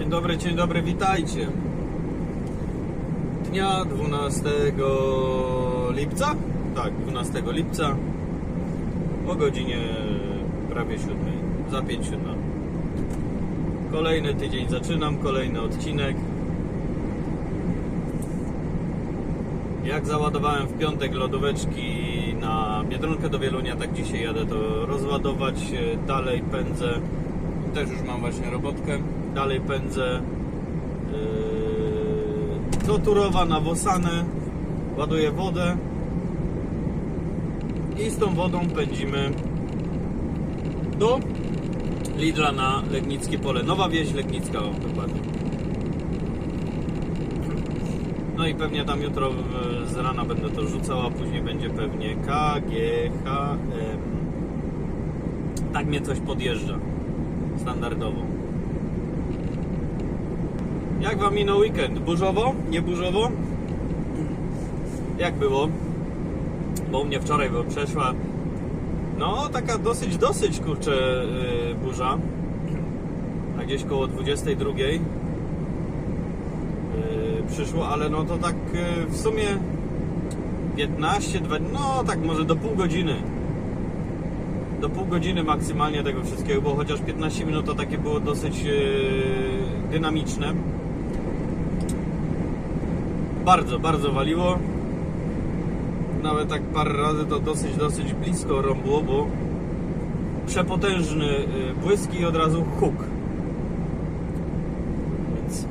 Dzień dobry, dzień dobry, witajcie. Dnia 12 lipca? Tak, 12 lipca o godzinie prawie 7, za 5 7. Kolejny tydzień zaczynam, kolejny odcinek. Jak załadowałem w piątek lodóweczki na Biedronkę do Wielunia, tak dzisiaj jadę to rozładować. Dalej pędzę. Też już mam właśnie robotkę. Dalej pędzę yy, do Turowa na Wosanę. Ładuję wodę. I z tą wodą pędzimy do Lidla na Legnickie Pole. Nowa wieś Legnicka, o, dokładnie. No i pewnie tam jutro z rana będę to rzucał, a później będzie pewnie KGHM. Tak mnie coś podjeżdża. Standardowo. Jak wam minął weekend? Burzowo? Nie burzowo? Jak było? Bo u mnie wczoraj bo przeszła no taka dosyć, dosyć kurczę yy, burza. A gdzieś koło 22 yy, przyszło, ale no to tak yy, w sumie 15, 20, no tak może do pół godziny. Do pół godziny maksymalnie tego wszystkiego, bo chociaż 15 minut to takie było dosyć yy, dynamiczne. Bardzo, bardzo waliło. Nawet tak parę razy to dosyć, dosyć blisko rąbło, bo przepotężny yy, błysk i od razu huk. Więc...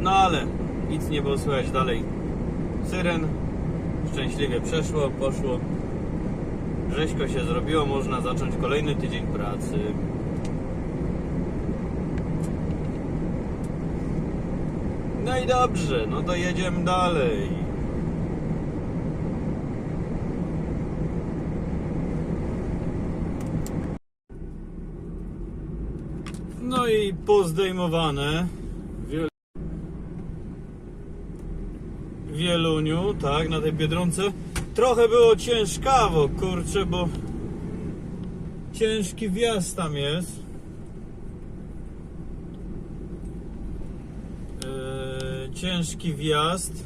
No ale nic nie było słychać dalej. Syren szczęśliwie przeszło, poszło. Rzeźko się zrobiło, można zacząć kolejny tydzień pracy. No i dobrze, no to jedziemy dalej. No i pozdejmowane. Wiel- Wieluniu, tak, na tej Biedronce. Trochę było ciężkawo, kurczę, bo ciężki wjazd tam jest. Ciężki wjazd.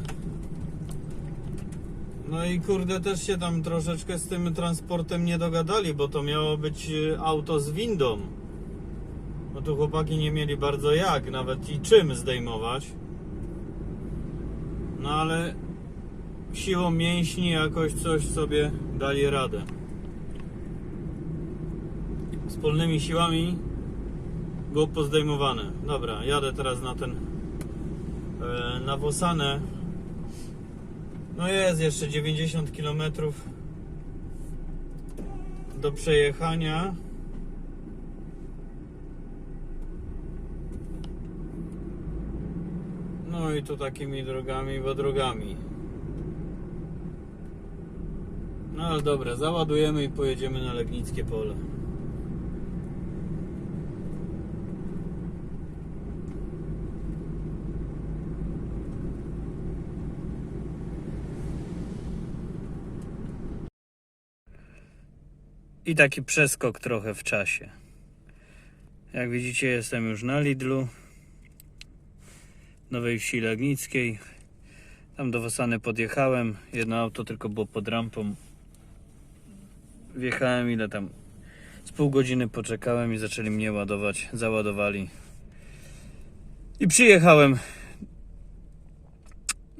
No i kurde, też się tam troszeczkę z tym transportem nie dogadali, bo to miało być e, auto z windą. No tu chłopaki nie mieli bardzo jak, nawet i czym zdejmować. No ale siłą mięśni jakoś coś sobie dali radę. Wspólnymi siłami było pozdejmowane. Dobra, jadę teraz na ten na Wosanę. No jest jeszcze 90 km do przejechania. No i tu takimi drogami, bo drogami. No ale dobra, załadujemy i pojedziemy na Legnickie Pole. I taki przeskok trochę w czasie. Jak widzicie, jestem już na Lidlu. Nowej Wsi Legnickiej. Tam do Wasany podjechałem. Jedno auto tylko było pod rampą. Wjechałem ile tam? Z pół godziny poczekałem i zaczęli mnie ładować. Załadowali. I przyjechałem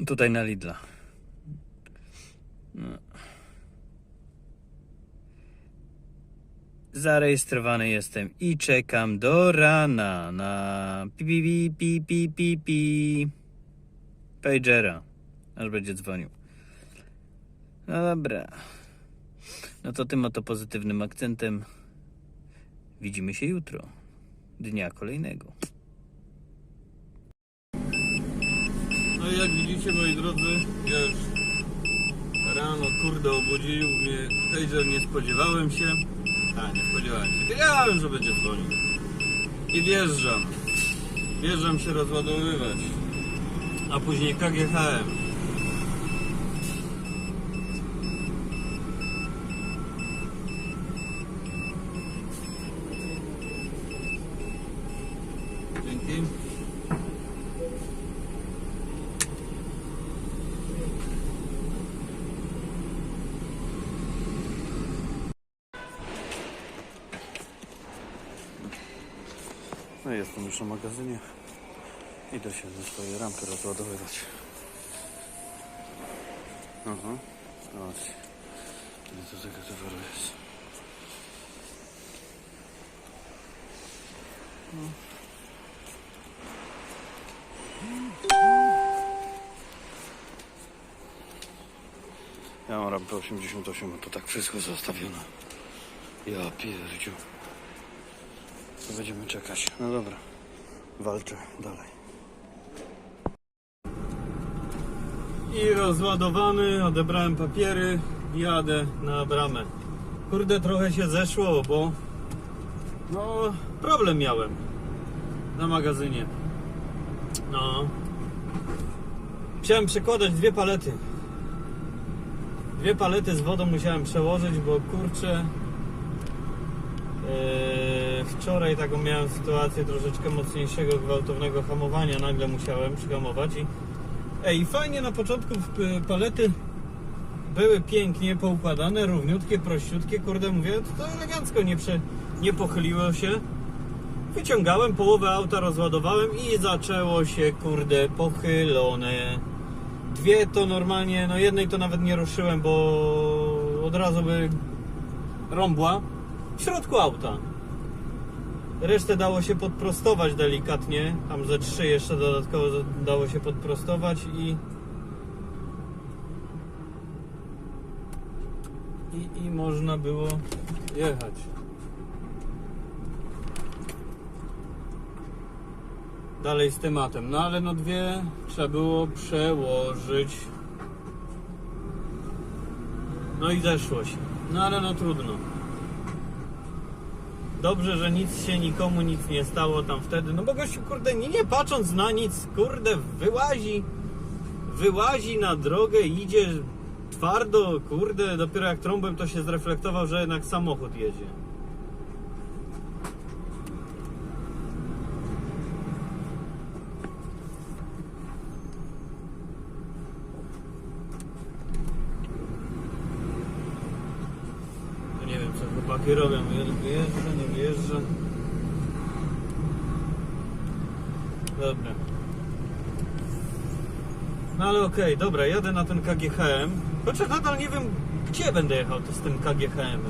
tutaj na Lidla. No. Zarejestrowany jestem i czekam do rana na pi pi pi pi pi pi pagera, aż będzie dzwonił. No dobra. No to tym oto pozytywnym akcentem widzimy się jutro, dnia kolejnego. No i jak widzicie moi drodzy, ja już rano kurde obudził mnie pager, nie spodziewałem się. A, nie spodziewałem się. Wiedziałem, że będzie dzwonił. I wjeżdżam. Wjeżdżam się rozładowywać. A później KGHM. No jestem już na magazynie. Idę się ze swojej rampy rozładowywać. Aha, zobaczcie. Ile tu tego towaru jest. Ja mam rampę 88, a to tak wszystko zostawione. Ja pierdziu. Będziemy czekać. No dobra. Walczę dalej. I rozładowany, odebrałem papiery, jadę na bramę. Kurde, trochę się zeszło, bo no problem miałem na magazynie. No. Chciałem przekładać dwie palety. Dwie palety z wodą musiałem przełożyć, bo kurczę. Eee, wczoraj taką miałem sytuację troszeczkę mocniejszego, gwałtownego hamowania. Nagle musiałem przyhamować i. Ej, fajnie na początku w- palety były pięknie poukładane, równiutkie, prościutkie. Kurde, mówię, to elegancko nie, prze, nie pochyliło się. Wyciągałem połowę auta, rozładowałem i zaczęło się, kurde, pochylone. Dwie to normalnie, no jednej to nawet nie ruszyłem, bo od razu by rąbła w środku auta. Resztę dało się podprostować delikatnie, tam ze trzy jeszcze dodatkowo dało się podprostować i i, i można było jechać. Dalej z tematem. No ale no dwie trzeba było przełożyć. No i zeszło się. No ale no trudno. Dobrze, że nic się nikomu nic nie stało tam wtedy. No bo gościu, kurde, nie, patrząc na nic, kurde, wyłazi, wyłazi na drogę, idzie twardo, kurde, dopiero jak trąbem to się zreflektował, że jednak samochód jedzie. No nie wiem, co chłopaki robią. Wyjeżdża, nie wyjeżdża. Dobra. No ale okej, dobra, jadę na ten KGHM. Chociaż nadal nie wiem, gdzie będę jechał to z tym KGHM.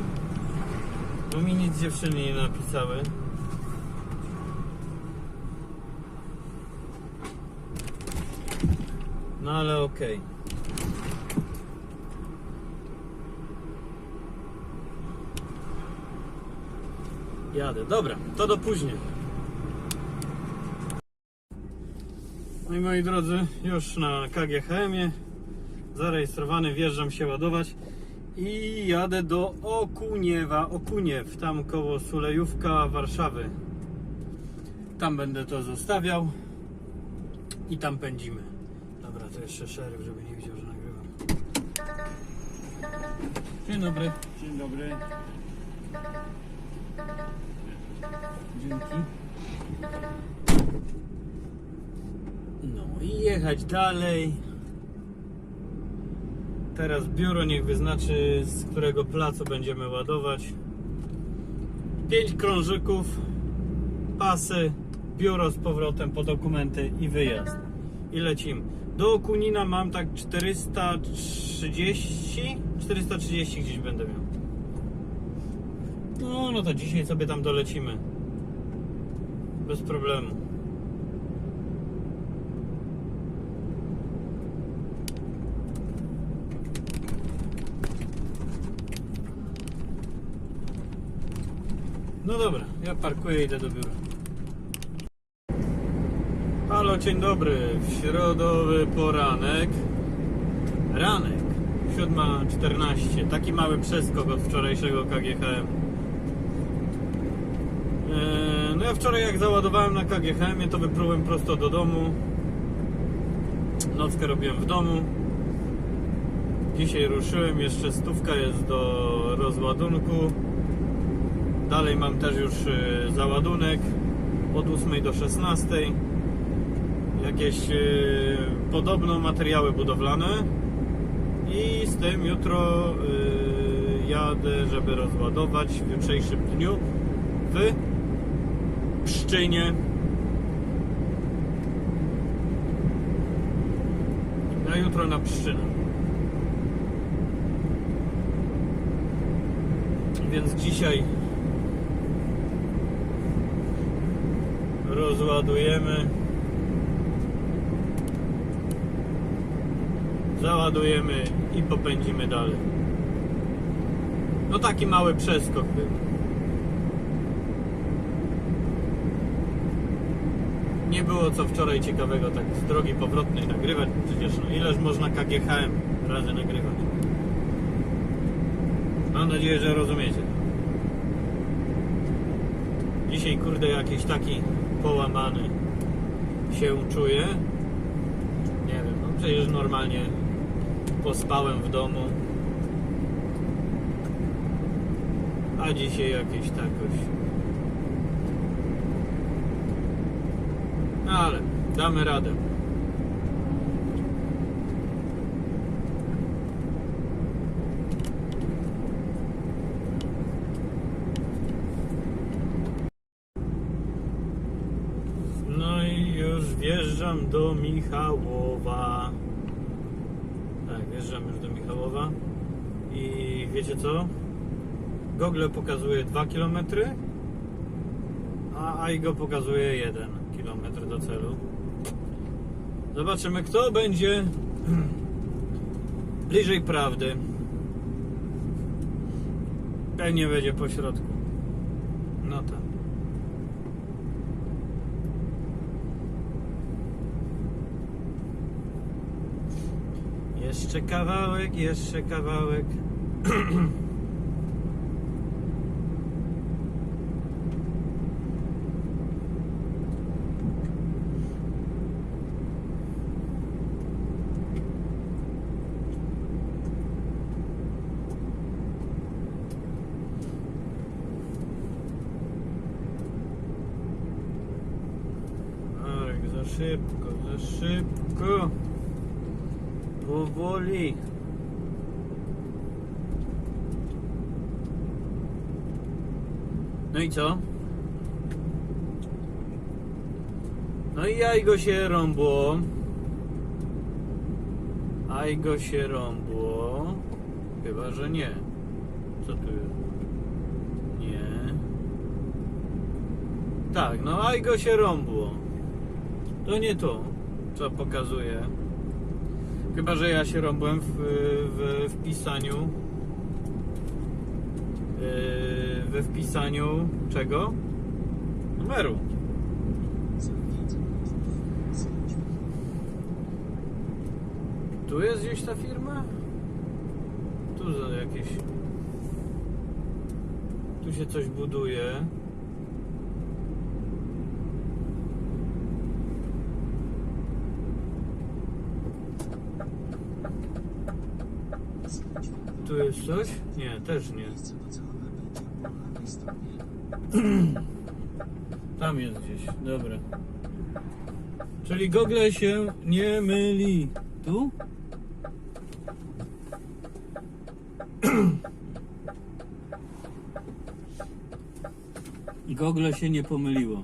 Bo mi nic dziewczyny nie napisały. No ale okej. Jadę, dobra, to do później. No i moi drodzy, już na KGHM-ie zarejestrowany, wjeżdżam się ładować i jadę do Okuniewa, Okuniew, tam koło Sulejówka, Warszawy. Tam będę to zostawiał i tam pędzimy. Dobra, to jeszcze szeryf, żeby nie widział, że nagrywam. Dzień dobry. Dzień dobry. Dzięki. No i jechać dalej. Teraz biuro niech wyznaczy, z którego placu będziemy ładować. Pięć krążyków, pasy, biuro z powrotem po dokumenty i wyjazd. I lecimy. Do Okunina mam tak 430, 430 gdzieś będę miał. No, no to dzisiaj sobie tam dolecimy. Bez problemu. No dobra, ja parkuję i idę do biura. Halo, dzień dobry. W środowy poranek. Ranek. 7.14. Taki mały przeskok od wczorajszego KGHM. No ja wczoraj jak załadowałem na KGHM, to wyprułem prosto do domu. Nockę robiłem w domu. Dzisiaj ruszyłem, jeszcze stówka jest do rozładunku. Dalej mam też już y, załadunek. od 8 do 16. Jakieś e, podobno materiały budowlane. I z tym jutro e, jadę, żeby rozładować w jutrzejszym dniu w Pszczynie. Na jutro na Pszczynę. Więc dzisiaj rozładujemy, załadujemy i popędzimy dalej. No taki mały przeskok był. Nie było co wczoraj ciekawego tak z drogi powrotnej nagrywać, przecież no ileż można KGHM razy nagrywać. Mam nadzieję, że rozumiecie. Dzisiaj kurde jakiś taki połamany się czuję. Nie wiem, no przecież normalnie pospałem w domu. A dzisiaj jakieś takoś. No ale damy radę. No i już wjeżdżam do Michałowa. Tak, wjeżdżam już do Michałowa. I wiecie co? Google pokazuje 2 km, a AIGO pokazuje 1 km do celu. Zobaczymy, kto będzie bliżej prawdy. Pewnie będzie po środku. No tak. Jeszcze kawałek, jeszcze kawałek. Marek, za szybko, szybko. Powoli. No i co? No i jajgo się rąbło. Ajgo się rąbło. Chyba, że nie. Co tu jest? Nie. Tak, no ajgo się rąbło. To nie to, co pokazuje. Chyba, że ja się rąbłem w, w wpisaniu. Yy, we wpisaniu czego? Numeru. Tu jest gdzieś ta firma? Tu za jakieś. Tu się coś buduje. Tu jest coś? Nie, też nie. Tam jest gdzieś, dobra. Czyli Google się nie myli. Tu? Google się nie pomyliło.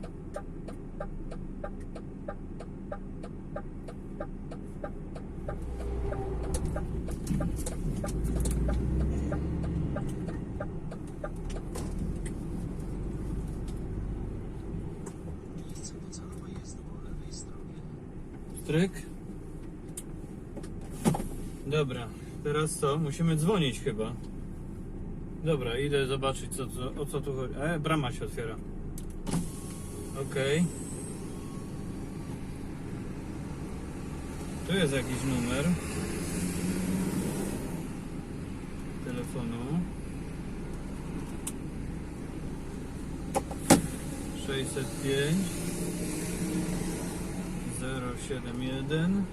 Stryk. Dobra, teraz co? Musimy dzwonić chyba. Dobra, idę zobaczyć co, co, o co tu chodzi. E, brama się otwiera. Okej. Tu jest jakiś numer telefonu. 605 071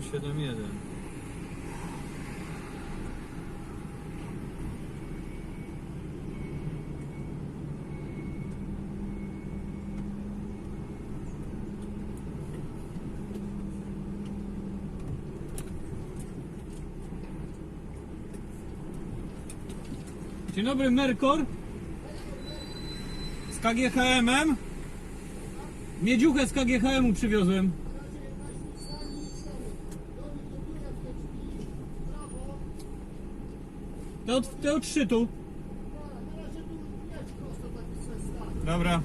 071. Dzień dobry, Merkor z KGHM-em. Miedziuchę z KGHM-u przywiozłem. Te od, te od szczytu. Dobra.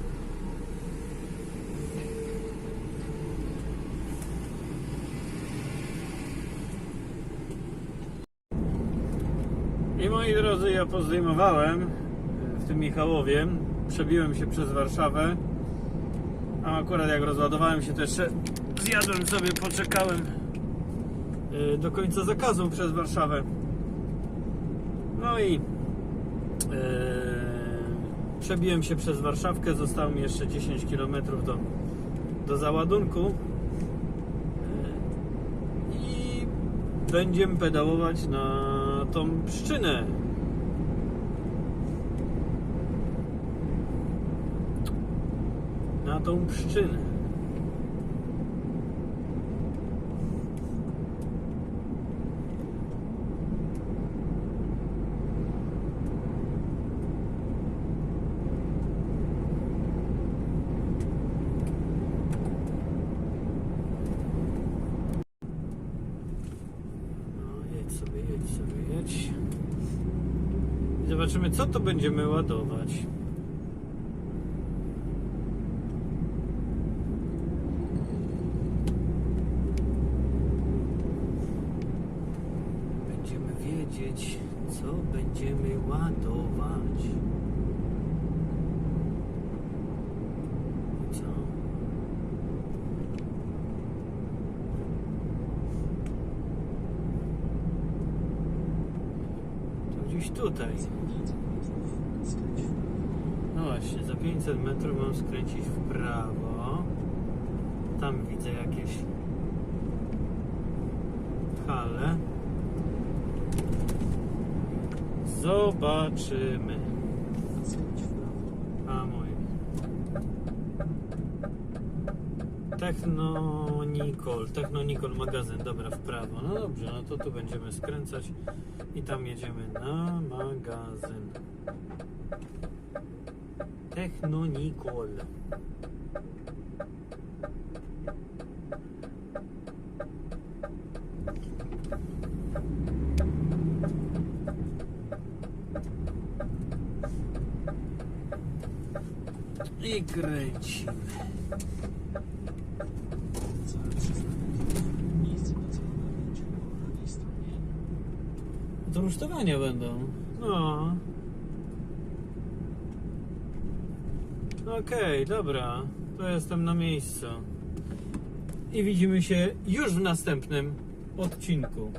I moi drodzy, ja pozdejmowałem e, w tym Michałowie, przebiłem się przez Warszawę, a akurat jak rozładowałem się, to jeszcze zjadłem sobie, poczekałem e, do końca zakazu przez Warszawę. No i e, przebiłem się przez Warszawkę, zostało mi jeszcze 10 km do, do załadunku. E, I będziemy pedałować na tą pszczynę. Na tą pszczynę. No, jedź sobie, jedź sobie, jedź. I zobaczymy, co to będziemy ładować. Będziemy wiedzieć, co będziemy ładować. Tutaj. Za 500 metrów mam skręcić w prawo. Tam widzę jakieś hale. Zobaczymy. A mój. Technonicol, Technonicol magazyn, dobra, w prawo. No dobrze, no to tu będziemy skręcać i tam jedziemy na magazyn. Technonicol. I kręcimy. To rusztowania będą. No. Okej, dobra. To jestem na miejscu. I widzimy się już w następnym odcinku.